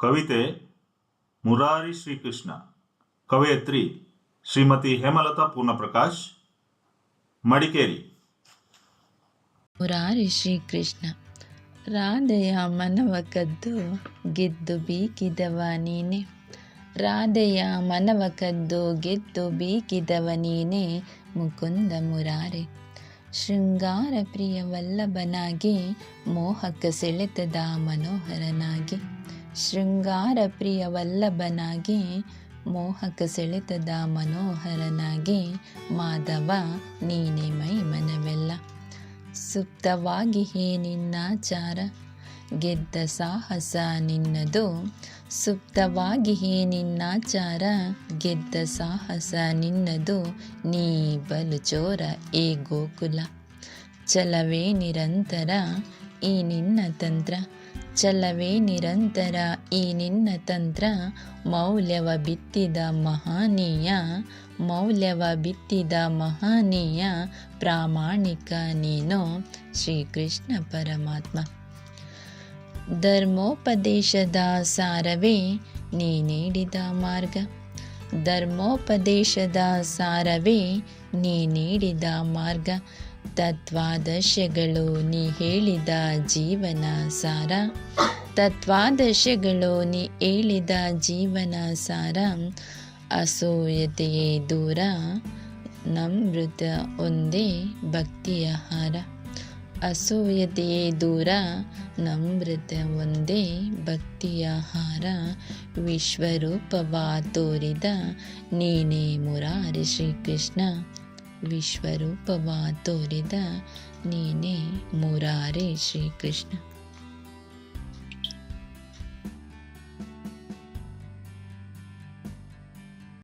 ಕವಿತೆ ಮುರಾರಿ ಶ್ರೀಕೃಷ್ಣ. ಕವಯತ್ರಿ ಶ್ರೀಮತಿ ಹೇಮಲತಾ ಪೂರ್ಣಪ್ರಕಾಶ್. ಮಡಿಕೇರಿ. ಮುರಾರಿ ಶ್ರೀಕೃಷ್ಣ, ರಾಧೆಯ ಮನವ ಕದ್ದು ಗೆದ್ದು ಬೀಕಿದವ ನೀನೆ. ರಾಧೆಯ ಮನವ ಕದ್ದು ಗೆದ್ದು ಬೀಕಿದವ ನೀನೆ, ಮುಕುಂದ ಮುರಾರೆ. ಶೃಂಗಾರ ಪ್ರಿಯ ವಲ್ಲಭನಾಗಿ, ಮೋಹಕ ಸೆಳೆತದ ಮನೋಹರನಾಗಿ. ಶೃಂಗಾರ ಪ್ರಿಯ ವಲ್ಲಭನಾಗಿ ಮೋಹಕ ಸೆಳೆತದ ಮನೋಹರನಾಗಿ, ಮಾಧವ, ನೀನೆ ಮೈ ಮನವೆಲ್ಲ. ಸುಪ್ತವಾಗಿ ಹೇ ನಿನ್ನಾಚಾರ, ಗೆದ್ದ ಸಾಹಸ ನಿನ್ನದು. ಸುಪ್ತವಾಗಿ ಹೇ ನಿನ್ನಾಚಾರ, ಗೆದ್ದ ಸಾಹಸ ನಿನ್ನದು. ನೀ ಬಲು ಚೋರ, ಏ ಗೋಕುಲ. ಚಲವೇ ನಿರಂತರ, ಈ ನಿನ್ನ ತಂತ್ರ. ಚಲವೇ ನಿರಂತರ ಈ ನಿನ್ನ ತಂತ್ರ ಮೌಲ್ಯವ ಬಿತ್ತಿದ ಮಹಾನೀಯ, ಮೌಲ್ಯವ ಬಿತ್ತಿದ ಮಹಾನೀಯ ಪ್ರಾಮಾಣಿಕ ನೀನು ಶ್ರೀಕೃಷ್ಣ ಪರಮಾತ್ಮ. ಧರ್ಮೋಪದೇಶದ ಸಾರವೇ ನೀ ನೀಡಿದ ಮಾರ್ಗ. ಧರ್ಮೋಪದೇಶದ ಸಾರವೇ ನೀ ನೀಡಿದ ಮಾರ್ಗ. ತತ್ವಾದರ್ಶಗಳು ನೀ ಹೇಳಿದ ಜೀವನ ಸಾರ. ತತ್ವಾದರ್ಶಗಳು ನೀ ಹೇಳಿದ ಜೀವನ ಸಾರ. ಅಸೂಯತೆಯೇ ದೂರ ನಮೃತ ಒಂದೇ ಭಕ್ತಿಯ ಹಾರ. ಅಸೂಯತೆಯೇ ದೂರ ನಮೃತ ಒಂದೇ ಭಕ್ತಿಯ ಹಾರ. ವಿಶ್ವರೂಪವ ತೋರಿದ, ನೀನೇ ಮುರಾರಿ ಶ್ರೀಕೃಷ್ಣ. विश्वरूपवा तोरीने मुरारे श्रीकृष्ण